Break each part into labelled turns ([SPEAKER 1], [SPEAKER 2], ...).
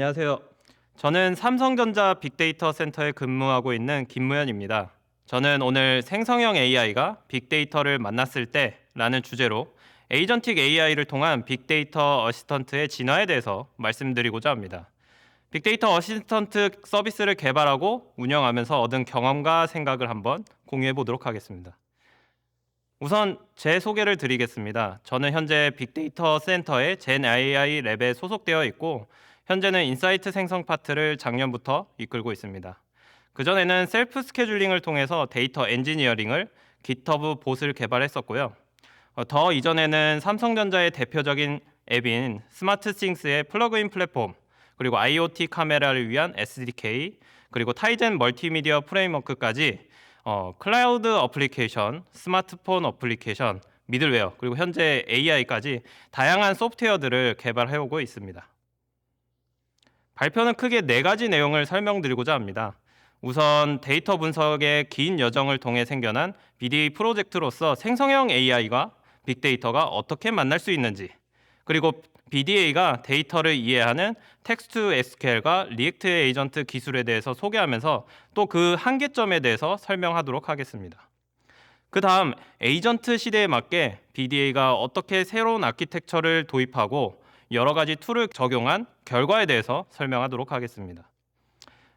[SPEAKER 1] 안녕하세요. 저는 삼성전자 빅데이터 센터에 근무하고 있는 김무현입니다. 저는 오늘 생성형 AI가 빅데이터를 만났을 때라는 주제로 에이전틱 AI를 통한 빅데이터 어시스턴트의 진화에 대해서 말씀드리고자 합니다. 빅데이터 어시스턴트 서비스를 개발하고 운영하면서 얻은 경험과 생각을 한번 공유해 보도록 하겠습니다. 우선 제 소개를 드리겠습니다. 저는 현재 빅데이터 센터의 젠 AI 랩에 소속되어 있고 현재는 인사이트 생성 파트를 작년부터 이끌고 있습니다. 그전에는 셀프 스케줄링을 통해서 데이터 엔지니어링을 GitHub 봇을 개발했었고요. 어, 더 이전에는 삼성전자의 대표적인 앱인 스마트 싱스의 플러그인 플랫폼 그리고 IoT 카메라를 위한 SDK 그리고 타이젠 멀티미디어 프레임워크까지 어, 클라우드 어플리케이션, 스마트폰 어플리케이션, 미들웨어 그리고 현재 AI까지 다양한 소프트웨어들을 개발해 오고 있습니다. 발표는 크게 네 가지 내용을 설명드리고자 합니다. 우선 데이터 분석의 긴 여정을 통해 생겨난 BDA 프로젝트로서 생성형 AI가 빅데이터가 어떻게 만날 수 있는지, 그리고 BDA가 데이터를 이해하는 텍스트 SQL과 리액트 에이전트 기술에 대해서 소개하면서 또 그 한계점에 대해서 설명하도록 하겠습니다. 그 다음 에이전트 시대에 맞게 BDA가 어떻게 새로운 아키텍처를 도입하고 여러 가지 툴을 적용한 결과에 대해서 설명하도록 하겠습니다.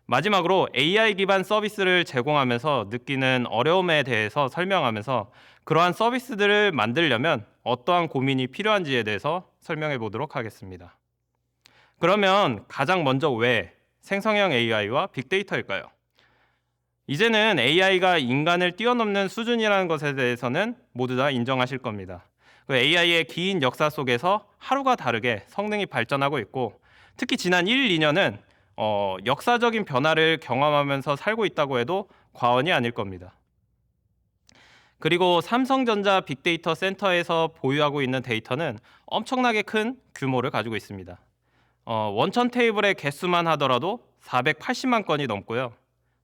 [SPEAKER 1] 마지막으로 AI 기반 서비스를 제공하면서 느끼는 어려움에 대해서 설명하면서 그러한 서비스들을 만들려면 어떠한 고민이 필요한지에 대해서 설명해 보도록 하겠습니다. 그러면 가장 먼저 왜 생성형 AI와 빅데이터일까요? 이제는 AI가 인간을 뛰어넘는 수준이라는 것에 대해서는 모두 다 인정하실 겁니다. AI의 긴 역사 속에서 하루가 다르게 성능이 발전하고 있고 특히 지난 1, 2년은 어, 역사적인 변화를 경험하면서 살고 있다고 해도 과언이 아닐 겁니다. 그리고 삼성전자 빅데이터 센터에서 보유하고 있는 데이터는 엄청나게 큰 규모를 가지고 있습니다. 어, 원천 테이블의 개수만 하더라도 480만 건이 넘고요.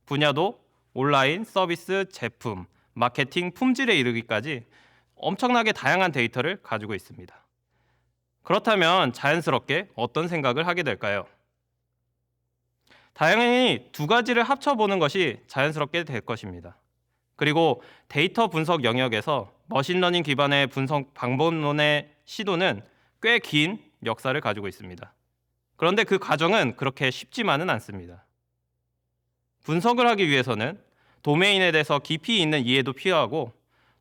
[SPEAKER 1] 분야도 온라인, 서비스, 제품, 마케팅, 품질에 이르기까지 엄청나게 다양한 데이터를 가지고 있습니다. 그렇다면 자연스럽게 어떤 생각을 하게 될까요? 다양히 두 가지를 합쳐보는 것이 자연스럽게 될 것입니다. 그리고 데이터 분석 영역에서 머신러닝 기반의 분석 방법론의 시도는 꽤 긴 역사를 가지고 있습니다. 그런데 그 과정은 그렇게 쉽지만은 않습니다. 분석을 하기 위해서는 도메인에 대해서 깊이 있는 이해도 필요하고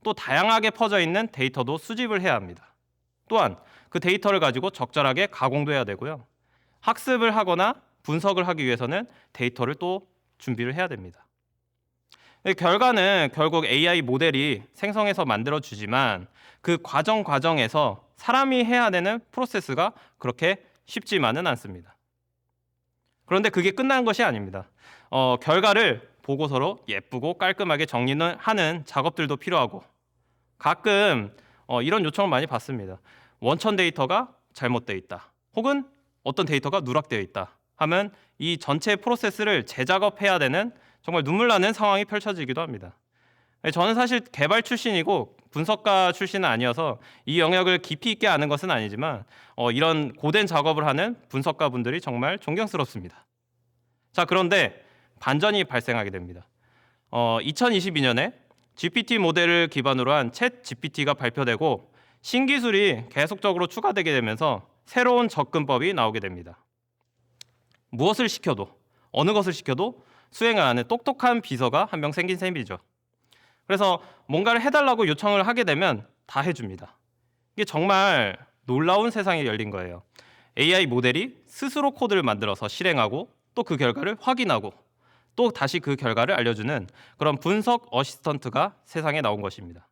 [SPEAKER 1] 또 다양하게 퍼져 있는 데이터도 수집을 해야 합니다. 또한 그 데이터를 가지고 적절하게 가공도 해야 되고요. 학습을 하거나 분석을 하기 위해서는 데이터를 또 준비를 해야 됩니다. 결과는 결국 AI 모델이 생성해서 만들어 주지만 그 과정 과정에서 사람이 해야 되는 프로세스가 그렇게 쉽지만은 않습니다. 그런데 그게 끝난 것이 아닙니다. 어, 결과를 보고서로 예쁘고 깔끔하게 정리는 하는 작업들도 필요하고 가끔 어, 이런 요청을 많이 받습니다. 원천 데이터가 잘못되어 있다. 혹은 어떤 데이터가 누락되어 있다. 하면 이 전체 프로세스를 재작업해야 되는 정말 눈물 나는 상황이 펼쳐지기도 합니다. 저는 사실 개발 출신이고 분석가 출신은 아니어서 이 영역을 깊이 있게 아는 것은 아니지만 어, 이런 고된 작업을 하는 분석가 분들이 정말 존경스럽습니다. 자 그런데 반전이 발생하게 됩니다. 어, 2022년에 GPT 모델을 기반으로 한 챗 GPT가 발표되고 신기술이 계속적으로 추가되게 되면서 새로운 접근법이 나오게 됩니다. 무엇을 시켜도 어느 것을 시켜도 수행을 하는 똑똑한 비서가 한 명 생긴 셈이죠. 그래서 뭔가를 해달라고 요청을 하게 되면 다 해줍니다. 이게 정말 놀라운 세상이 열린 거예요. AI 모델이 스스로 코드를 만들어서 실행하고 또 그 결과를 확인하고 또 다시 그 결과를 알려주는 그런 분석 어시스턴트가 세상에 나온 것입니다.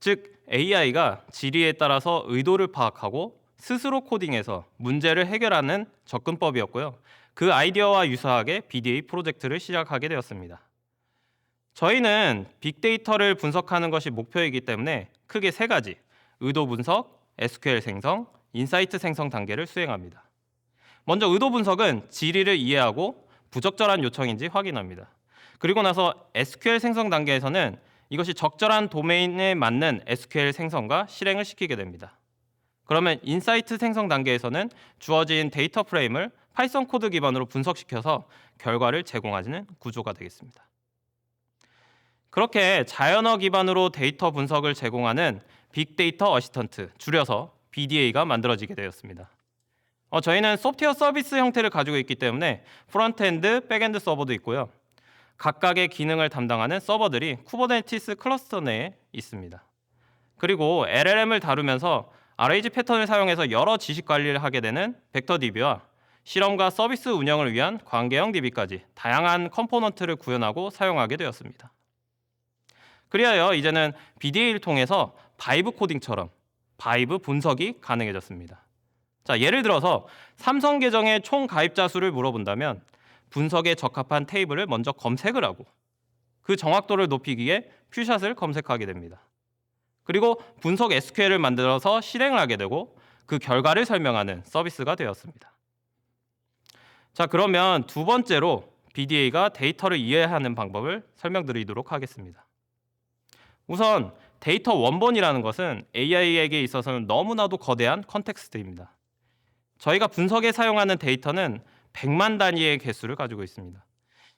[SPEAKER 1] 즉 AI가 지리에 따라서 의도를 파악하고 스스로 코딩해서 문제를 해결하는 접근법이었고요. 그 아이디어와 유사하게 BDA 프로젝트를 시작하게 되었습니다. 저희는 빅데이터를 분석하는 것이 목표이기 때문에 크게 세 가지 의도 분석, SQL 생성, 인사이트 생성 단계를 수행합니다. 먼저 의도 분석은 지리를 이해하고 부적절한 요청인지 확인합니다. 그리고 나서 SQL 생성 단계에서는 이것이 적절한 도메인에 맞는 SQL 생성과 실행을 시키게 됩니다. 그러면 인사이트 생성 단계에서는 주어진 데이터 프레임을 파이썬 코드 기반으로 분석시켜서 결과를 제공하는 구조가 되겠습니다. 그렇게 자연어 기반으로 데이터 분석을 제공하는 빅데이터 어시스턴트 줄여서 BDA가 만들어지게 되었습니다. 어, 저희는 소프트웨어 서비스 형태를 가지고 있기 때문에 프론트엔드, 백엔드 서버도 있고요. 각각의 기능을 담당하는 서버들이 쿠버네티스 클러스터 내에 있습니다. 그리고 LLM을 다루면서 RAG 패턴을 사용해서 여러 지식 관리를 하게 되는 벡터 DB와 실험과 서비스 운영을 위한 관계형 DB까지 다양한 컴포넌트를 구현하고 사용하게 되었습니다. 그리하여 이제는 BDA를 통해서 바이브 코딩처럼 바이브 분석이 가능해졌습니다. 자, 예를 들어서 삼성 계정의 총 가입자 수를 물어본다면 분석에 적합한 테이블을 먼저 검색을 하고 그 정확도를 높이기 위해 퓨샷을 검색하게 됩니다. 그리고 분석 SQL을 만들어서 실행을 하게 되고 그 결과를 설명하는 서비스가 되었습니다. 자, 그러면 두 번째로 BDA가 데이터를 이해하는 방법을 설명드리도록 하겠습니다. 우선 데이터 원본이라는 것은 AI에게 있어서는 너무나도 거대한 컨텍스트입니다. 저희가 분석에 사용하는 데이터는 100만 단위의 개수를 가지고 있습니다.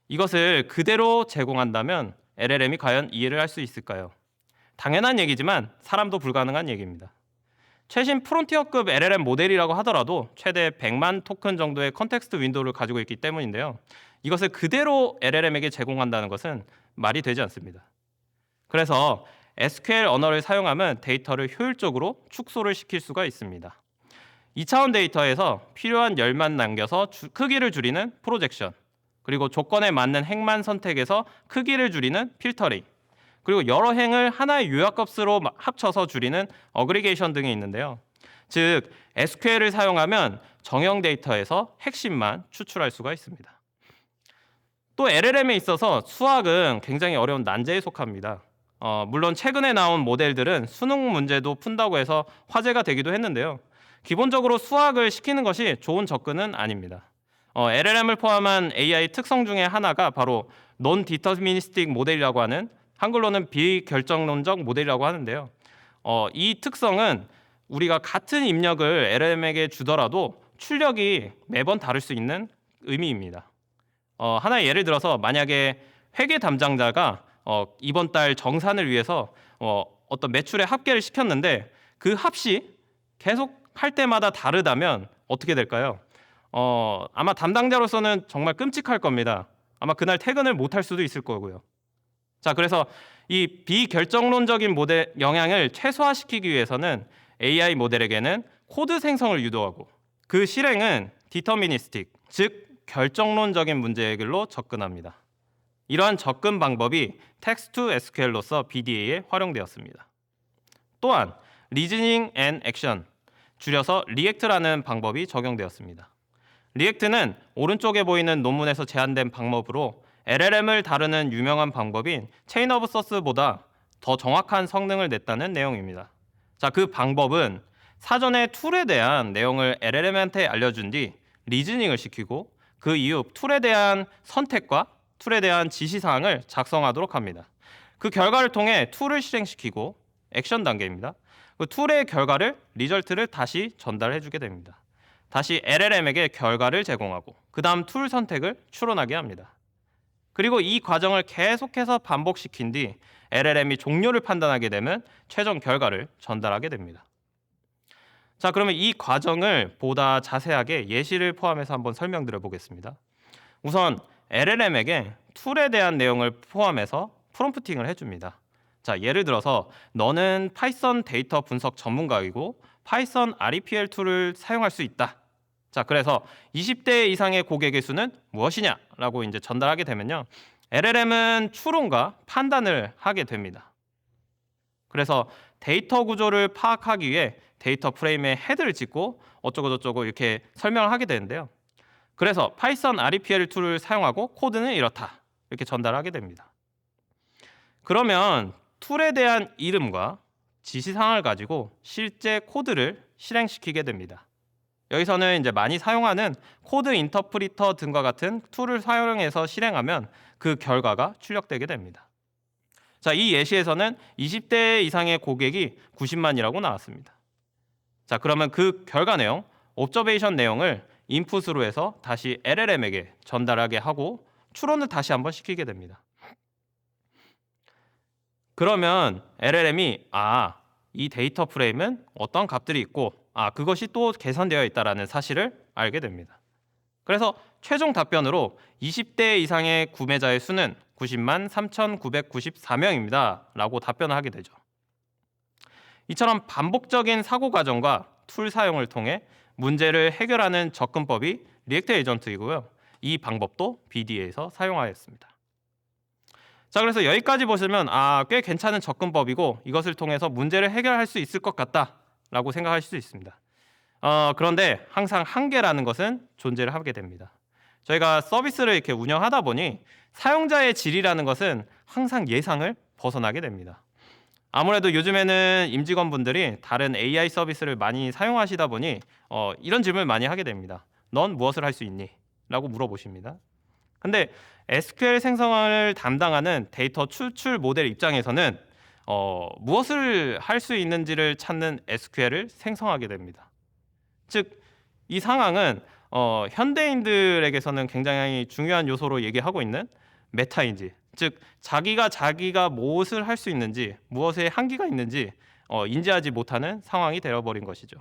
[SPEAKER 1] 이것을 그대로 제공한다면 LLM이 과연 이해를 할 수 있을까요? 당연한 얘기지만 사람도 불가능한 얘기입니다. 최신 프론티어급 LLM 모델이라고 하더라도 최대 100만 토큰 정도의 컨텍스트 윈도우를 가지고 있기 때문인데요. 이것을 그대로 LLM에게 제공한다는 것은 말이 되지 않습니다. 그래서 SQL 언어를 사용하면 데이터를 효율적으로 축소를 시킬 수가 있습니다. 2차원 데이터에서 필요한 열만 남겨서 주- 크기를 줄이는 프로젝션, 그리고 조건에 맞는 행만 선택해서 크기를 줄이는 필터링, 그리고 여러 행을 하나의 요약값으로 마- 합쳐서 줄이는 어그리게이션 등이 있는데요. 즉 SQL을 사용하면 정형 데이터에서 핵심만 추출할 수가 있습니다. 또 LLM에 있어서 수학은 굉장히 어려운 난제에 속합니다. 어, 물론 최근에 나온 모델들은 수능 문제도 푼다고 해서 화제가 되기도 했는데요. 기본적으로 수학을 시키는 것이 좋은 접근은 아닙니다. 어, LLM을 포함한 AI 특성 중에 하나가 바로 non-deterministic 모델이라고 하는 한글로는 비결정론적 모델이라고 하는데요. 어, 이 특성은 우리가 같은 입력을 LLM에게 주더라도 출력이 매번 다를 수 있는 의미입니다. 어, 하나의 예를 들어서 만약에 회계 담당자가 어, 이번 달 정산을 위해서 어, 어떤 매출의 합계를 시켰는데 그 합이 계속 할 때마다 다르다면 어떻게 될까요? 어, 아마 담당자로서는 정말 끔찍할 겁니다. 아마 그날 퇴근을 못 할 수도 있을 거고요. 자, 그래서 이 비결정론적인 모델 영향을 최소화시키기 위해서는 AI 모델에게는 코드 생성을 유도하고 그 실행은 디터미니스틱, 즉 결정론적인 문제 해결로 접근합니다. 이러한 접근 방법이 텍스트 SQL로서 BDA에 활용되었습니다. 또한 리즈닝 앤 액션 줄여서 리액트라는 방법이 적용되었습니다. 리액트는 오른쪽에 보이는 논문에서 제안된 방법으로 LLM을 다루는 유명한 방법인 체인 오브 서스보다 더 정확한 성능을 냈다는 내용입니다. 자, 그 방법은 사전에 툴에 대한 내용을 LLM한테 알려준 뒤 리즈닝을 시키고 그 이후 툴에 대한 선택과 툴에 대한 지시사항을 작성하도록 합니다. 그 결과를 통해 툴을 실행시키고 액션 단계입니다. 그 툴의 결과를 리절트를 다시 전달해 주게 됩니다. 다시 LLM에게 결과를 제공하고 그 다음 툴 선택을 추론하게 합니다. 그리고 이 과정을 계속해서 반복시킨 뒤 LLM이 종료를 판단하게 되면 최종 결과를 전달하게 됩니다. 자, 그러면 이 과정을 보다 자세하게 예시를 포함해서 한번 설명드려 보겠습니다. 우선 LLM에게 툴에 대한 내용을 포함해서 프롬프팅을 해줍니다. 자, 예를 들어서 너는 파이썬 데이터 분석 전문가이고 파이썬 REPL 툴을 사용할 수 있다. 자, 그래서 20대 이상의 고객의 수는 무엇이냐라고 이제 전달하게 되면요. LLM은 추론과 판단을 하게 됩니다. 그래서 데이터 구조를 파악하기 위해 데이터 프레임에 헤드를 찍고 어쩌고 저쩌고 이렇게 설명을 하게 되는데요. 그래서 파이썬 REPL 툴을 사용하고 코드는 이렇다. 이렇게 전달하게 됩니다. 그러면 툴에 대한 이름과 지시사항을 가지고 실제 코드를 실행시키게 됩니다. 여기서는 이제 많이 사용하는 코드 인터프리터 등과 같은 툴을 사용해서 실행하면 그 결과가 출력되게 됩니다. 자, 이 예시에서는 20대 이상의 고객이 90만이라고 나왔습니다. 자, 그러면 그 결과 내용, 옵저베이션 내용을 인풋으로 해서 다시 LLM에게 전달하게 하고 추론을 다시 한번 시키게 됩니다. 그러면 LLM이 아, 이 데이터 프레임은 어떤 값들이 있고 아, 그것이 또 계산되어 있다라는 사실을 알게 됩니다. 그래서 최종 답변으로 20대 이상의 구매자의 수는 90만 3,994명입니다. 라고 답변을 하게 되죠. 이처럼 반복적인 사고 과정과 툴 사용을 통해 문제를 해결하는 접근법이 리액트 에이전트이고요. 이 방법도 BD에서 사용하였습니다. 자, 그래서 여기까지 보시면 아, 꽤 괜찮은 접근법이고 이것을 통해서 문제를 해결할 수 있을 것 같다라고 생각하실 수 있습니다. 어, 그런데 항상 한계라는 것은 존재를 하게 됩니다. 저희가 서비스를 이렇게 운영하다 보니 사용자의 질이라는 것은 항상 예상을 벗어나게 됩니다. 아무래도 요즘에는 임직원분들이 다른 AI 서비스를 많이 사용하시다 보니 어, 이런 질문을 많이 하게 됩니다. 넌 무엇을 할 수 있니? 라고 물어보십니다. 근데 SQL 생성을 담당하는 데이터 추출 모델 입장에서는 어, 무엇을 할 수 있는지를 찾는 SQL을 생성하게 됩니다. 즉, 이 상황은 어, 현대인들에게서는 굉장히 중요한 요소로 얘기하고 있는 메타인지, 즉 자기가 자기가 무엇을 할 수 있는지, 무엇에 한계가 있는지 어, 인지하지 못하는 상황이 되어버린 것이죠.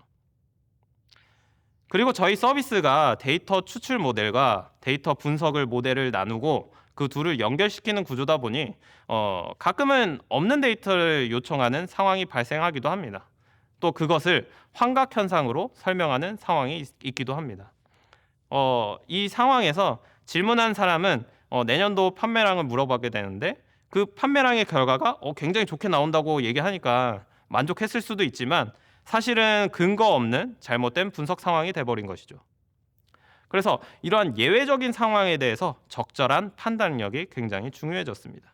[SPEAKER 1] 그리고 저희 서비스가 데이터 추출 모델과 데이터 분석을 모델을 나누고 그 둘을 연결시키는 구조다 보니 어, 가끔은 없는 데이터를 요청하는 상황이 발생하기도 합니다. 또 그것을 환각 현상으로 설명하는 상황이 있, 있기도 합니다. 어, 이 상황에서 질문한 사람은 어, 내년도 판매량을 물어보게 되는데 그 판매량의 결과가 어, 굉장히 좋게 나온다고 얘기하니까 만족했을 수도 있지만 사실은 근거 없는 잘못된 분석 상황이 돼버린 것이죠. 그래서 이러한 예외적인 상황에 대해서 적절한 판단력이 굉장히 중요해졌습니다.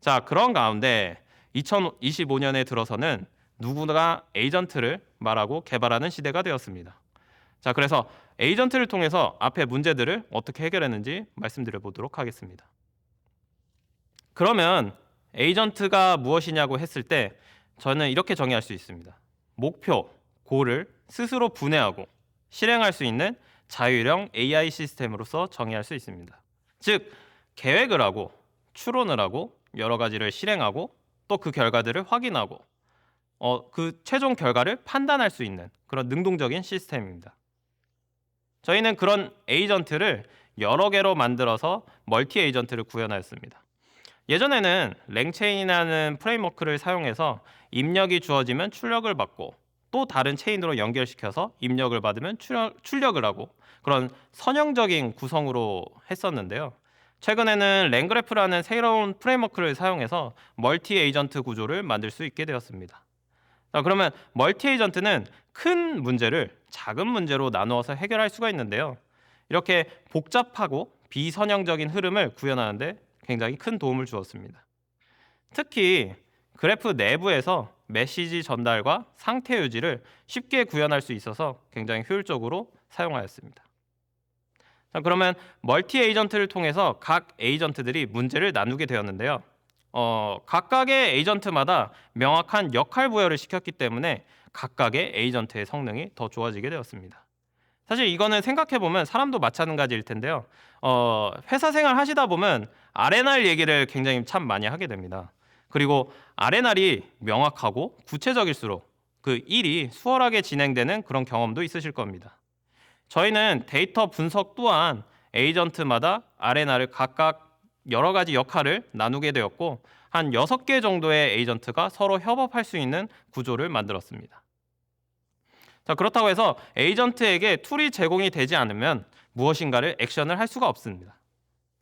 [SPEAKER 1] 자, 그런 가운데 2025년에 들어서는 누구나 에이전트를 말하고 개발하는 시대가 되었습니다. 자, 그래서 에이전트를 통해서 앞에 문제들을 어떻게 해결했는지 말씀드려 보도록 하겠습니다. 그러면 에이전트가 무엇이냐고 했을 때 저는 이렇게 정의할 수 있습니다. 목표, 고를 스스로 분해하고 실행할 수 있는 자율형 AI 시스템으로서 정의할 수 있습니다. 즉 계획을 하고 추론을 하고 여러 가지를 실행하고 또 그 결과들을 확인하고 어, 그 최종 결과를 판단할 수 있는 그런 능동적인 시스템입니다. 저희는 그런 에이전트를 여러 개로 만들어서 멀티 에이전트를 구현하였습니다. 예전에는 랭체인이라는 프레임워크를 사용해서 입력이 주어지면 출력을 받고 또 다른 체인으로 연결시켜서 입력을 받으면 출력, 출력 을 하고 그런 선형적인 구성으로 했었는데요. 최근에는 랭그래프라는 새로운 프레임워크를 사용해서 멀티 에이전트 구조를 만들 수 있게 되었습니다. 자, 그러면 멀티 에이전트는 큰 문제를 작은 문제로 나누어서 해결할 수가 있는데요. 이렇게 복잡하고 비선형적인 흐름을 구현하는데 굉장히 큰 도움을 주었습니다. 특히 그래프 내부에서 메시지 전달과 상태 유지를 쉽게 구현할 수 있어서 굉장히 효율적으로 사용하였습니다. 자, 그러면 멀티 에이전트를 통해서 각 에이전트들이 문제를 나누게 되었는데요. 어, 각각의 에이전트마다 명확한 역할 부여를 시켰기 때문에 각각의 에이전트의 성능이 더 좋아지게 되었습니다. 사실 이거는 생각해 보면 사람도 마찬가지일 텐데요. 어, 회사 생활 하시다 보면 아레날 얘기를 굉장히 참 많이 하게 됩니다. 그리고 아레날이 명확하고 구체적일수록 그 일이 수월하게 진행되는 그런 경험도 있으실 겁니다. 저희는 데이터 분석 또한 에이전트마다 아레나를 각각 여러 가지 역할을 나누게 되었고 한 6개 정도의 에이전트가 서로 협업할 수 있는 구조를 만들었습니다. 자, 그렇다고 해서 에이전트에게 툴이 제공이 되지 않으면 무엇인가를 액션을 할 수가 없습니다.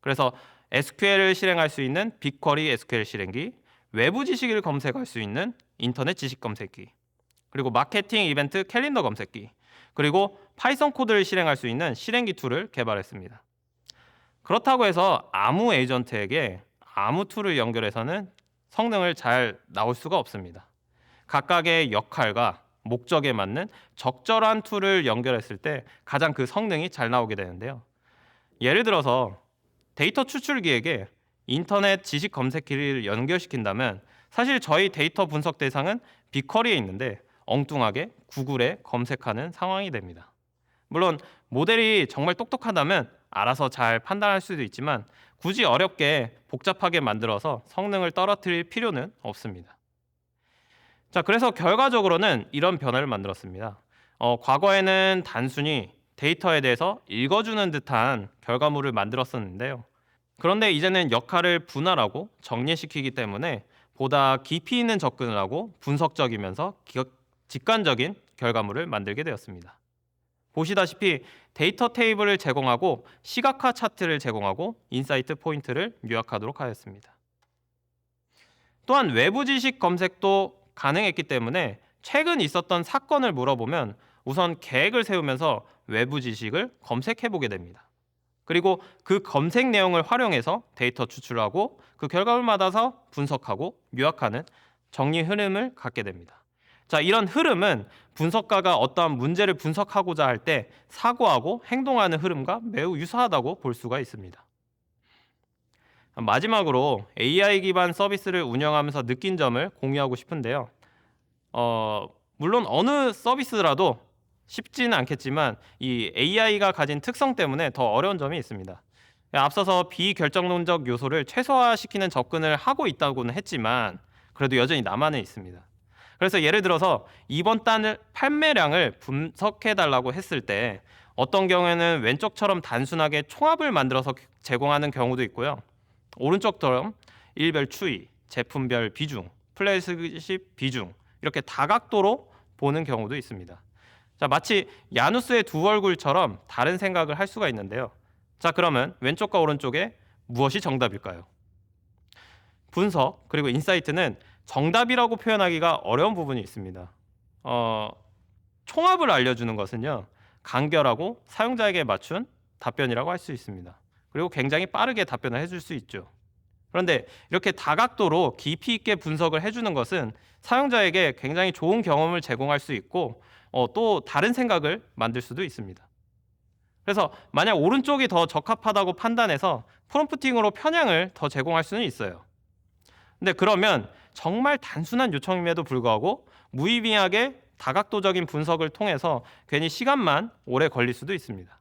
[SPEAKER 1] 그래서 SQL을 실행할 수 있는 빅쿼리 SQL 실행기, 외부 지식을 검색할 수 있는 인터넷 지식 검색기, 그리고 마케팅 이벤트 캘린더 검색기, 그리고 파이썬 코드를 실행할 수 있는 실행기 툴을 개발했습니다. 그렇다고 해서 아무 에이전트에게 아무 툴을 연결해서는 성능을 잘 나올 수가 없습니다. 각각의 역할과 목적에 맞는 적절한 툴을 연결했을 때 가장 그 성능이 잘 나오게 되는데요. 예를 들어서 데이터 추출기에게 인터넷 지식 검색기를 연결시킨다면 사실 저희 데이터 분석 대상은 빅쿼리에 있는데 엉뚱하게 구글에 검색하는 상황이 됩니다. 물론 모델이 정말 똑똑하다면 알아서 잘 판단할 수도 있지만 굳이 어렵게 복잡하게 만들어서 성능을 떨어뜨릴 필요는 없습니다. 자, 그래서 결과적으로는 이런 변화를 만들었습니다. 어, 과거에는 단순히 데이터에 대해서 읽어주는 듯한 결과물을 만들었었는데요. 그런데 이제는 역할을 분할하고 정리시키기 때문에 보다 깊이 있는 접근을 하고 분석적이면서 직관적인 결과물을 만들게 되었습니다. 보시다시피 데이터 테이블을 제공하고 시각화 차트를 제공하고 인사이트 포인트를 요약하도록 하였습니다. 또한 외부 지식 검색도 가능했기 때문에 최근 있었던 사건을 물어보면 우선 계획을 세우면서 외부 지식을 검색해 보게 됩니다. 그리고 그 검색 내용을 활용해서 데이터 추출하고 그 결과를 받아서 분석하고 요약하는 정리 흐름을 갖게 됩니다. 자, 이런 흐름은 분석가가 어떠한 문제를 분석하고자 할 때 사고하고 행동하는 흐름과 매우 유사하다고 볼 수가 있습니다. 마지막으로 AI 기반 서비스를 운영하면서 느낀 점을 공유하고 싶은데요. 어, 물론 어느 서비스라도 쉽지는 않겠지만 이 AI가 가진 특성 때문에 더 어려운 점이 있습니다. 앞서서 비결정론적 요소를 최소화시키는 접근을 하고 있다고는 했지만 그래도 여전히 남아는 있습니다. 그래서 예를 들어서 이번 달 판매량을 분석해 달라고 했을 때 어떤 경우에는 왼쪽처럼 단순하게 총합을 만들어서 제공하는 경우도 있고요. 오른쪽처럼 일별 추이, 제품별 비중, 플래시십 비중 이렇게 다각도로 보는 경우도 있습니다. 자, 마치 야누스의 두 얼굴처럼 다른 생각을 할 수가 있는데요. 자, 그러면 왼쪽과 오른쪽에 무엇이 정답일까요? 분석 그리고 인사이트는 정답이라고 표현하기가 어려운 부분이 있습니다. 어, 총합을 알려주는 것은요 간결하고 사용자에게 맞춘 답변이라고 할 수 있습니다. 그리고 굉장히 빠르게 답변을 해줄 수 있죠. 그런데 이렇게 다각도로 깊이 있게 분석을 해주는 것은 사용자에게 굉장히 좋은 경험을 제공할 수 있고 어, 또 다른 생각을 만들 수도 있습니다. 그래서 만약 오른쪽이 더 적합하다고 판단해서 프롬프팅으로 편향을 더 제공할 수는 있어요. 근데 그러면 정말 단순한 요청임에도 불구하고 무의미하게 다각도적인 분석을 통해서 괜히 시간만 오래 걸릴 수도 있습니다.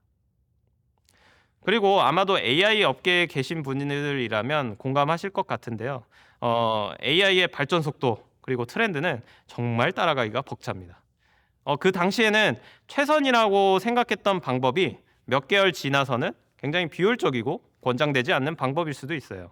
[SPEAKER 1] 그리고 아마도 AI 업계에 계신 분들이라면 공감하실 것 같은데요. 어, AI의 발전 속도 그리고 트렌드는 정말 따라가기가 벅찹니다. 어, 그 당시에는 최선이라고 생각했던 방법이 몇 개월 지나서는 굉장히 비효율적이고 권장되지 않는 방법일 수도 있어요.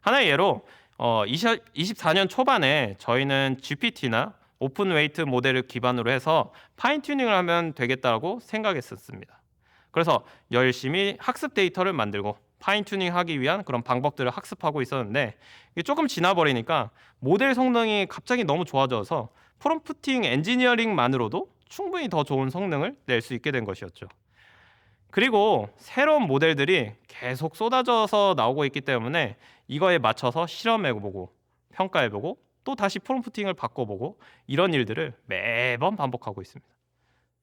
[SPEAKER 1] 하나의 예로 어, 20, 24년 초반에 저희는 GPT나 오픈 웨이트 모델을 기반으로 해서 파인 튜닝을 하면 되겠다고 생각했었습니다. 그래서 열심히 학습 데이터를 만들고 파인 튜닝 하기 위한 그런 방법들을 학습하고 있었는데 조금 지나 버리니까 모델 성능이 갑자기 너무 좋아져서 프롬프팅 엔지니어링만으로도 충분히 더 좋은 성능을 낼 수 있게 된 것이었죠. 그리고 새로운 모델들이 계속 쏟아져서 나오고 있기 때문에 이거에 맞춰서 실험해보고 평가해보고 또 다시 프롬프팅을 바꿔보고 이런 일들을 매번 반복하고 있습니다.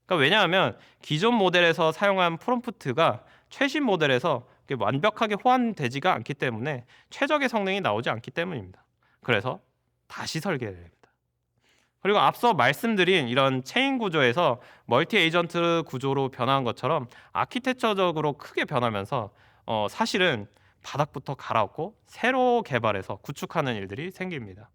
[SPEAKER 1] 그러니까 왜냐하면 기존 모델에서 사용한 프롬프트가 최신 모델에서 완벽하게 호환되지가 않기 때문에 최적의 성능이 나오지 않기 때문입니다. 그래서 다시 설계를 합니다. 그리고 앞서 말씀드린 이런 체인 구조에서 멀티 에이전트 구조로 변화한 것처럼 아키텍처적으로 크게 변하면서 어, 사실은 바닥부터 갈아엎고 새로 개발해서 구축하는 일들이 생깁니다.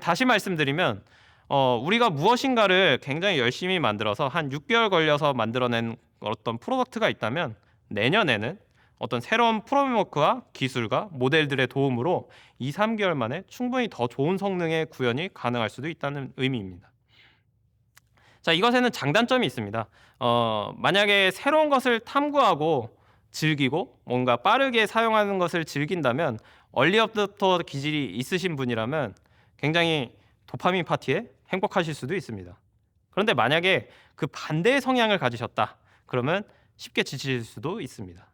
[SPEAKER 1] 다시 말씀드리면 어, 우리가 무엇인가를 굉장히 열심히 만들어서 한 6개월 걸려서 만들어낸 어떤 프로덕트가 있다면 내년에는 어떤 새로운 프로그래머와 기술과 모델들의 도움으로 2, 3개월 만에 충분히 더 좋은 성능의 구현이 가능할 수도 있다는 의미입니다. 자, 이것에는 장단점이 있습니다. 어, 만약에 새로운 것을 탐구하고 즐기고 뭔가 빠르게 사용하는 것을 즐긴다면 얼리어부터 기질이 있으신 분이라면 굉장히 도파민 파티에 행복하실 수도 있습니다. 그런데 만약에 그 반대의 성향을 가지셨다. 그러면 쉽게 지칠 수도 있습니다.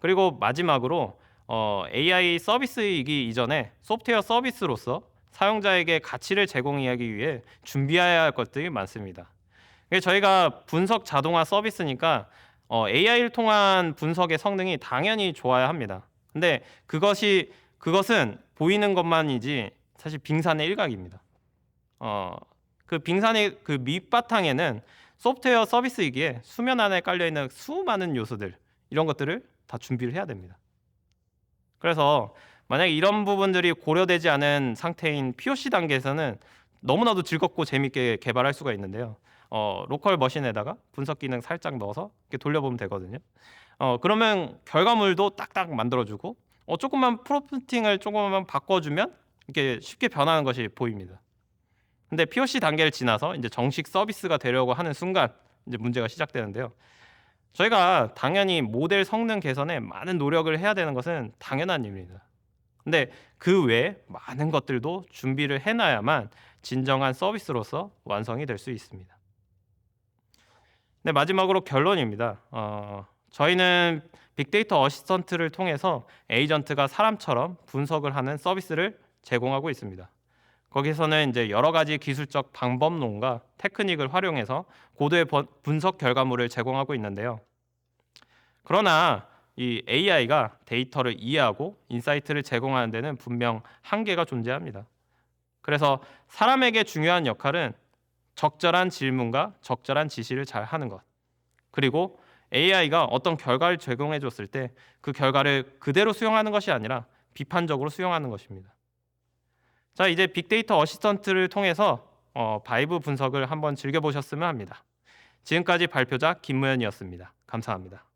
[SPEAKER 1] 그리고 마지막으로 어, AI 서비스이기 이전에 소프트웨어 서비스로서 사용자에게 가치를 제공하기 위해 준비해야 할 것들이 많습니다. 저희가 분석 자동화 서비스니까 어, AI를 통한 분석의 성능이 당연히 좋아야 합니다. 근데 그것이 그것은 보이는 것만이지 사실 빙산의 일각입니다. 어, 그 빙산의 그 밑바탕에는 소프트웨어 서비스이기에 수면 안에 깔려 있는 수많은 요소들 이런 것들을 다 준비를 해야 됩니다. 그래서 만약에 이런 부분들이 고려되지 않은 상태인 POC 단계에서는 너무나도 즐겁고 재밌게 개발할 수가 있는데요. 어, 로컬 머신에다가 분석 기능 살짝 넣어서 이렇게 돌려보면 되거든요. 어, 그러면 결과물도 딱딱 만들어주고 어, 조금만 프로프팅을 조금만 바꿔주면 이렇게 쉽게 변하는 것이 보입니다. 근데 POC 단계를 지나서 이제 정식 서비스가 되려고 하는 순간 이제 문제가 시작되는데요. 저희가 당연히 모델 성능 개선에 많은 노력을 해야 되는 것은 당연한 일입니다. 근데 그 외에 많은 것들도 준비를 해놔야만 진정한 서비스로서 완성이 될 수 있습니다. 네, 마지막으로 결론입니다. 어, 저희는 빅데이터 어시스턴트를 통해서 에이전트가 사람처럼 분석을 하는 서비스를 제공하고 있습니다. 거기서는 이제 여러 가지 기술적 방법론과 테크닉을 활용해서 고도의 번- 분석 결과물을 제공하고 있는데요. 그러나 이 AI가 데이터를 이해하고 인사이트를 제공하는 데는 분명 한계가 존재합니다. 그래서 사람에게 중요한 역할은 적절한 질문과 적절한 지시를 잘 하는 것. 그리고 AI가 어떤 결과를 제공해 줬을 때 그 결과를 그대로 수용하는 것이 아니라 비판적으로 수용하는 것입니다. 자, 이제 빅데이터 어시스턴트를 통해서 어, 바이브 분석을 한번 즐겨 보셨으면 합니다. 지금까지 발표자 김무현이었습니다. 감사합니다.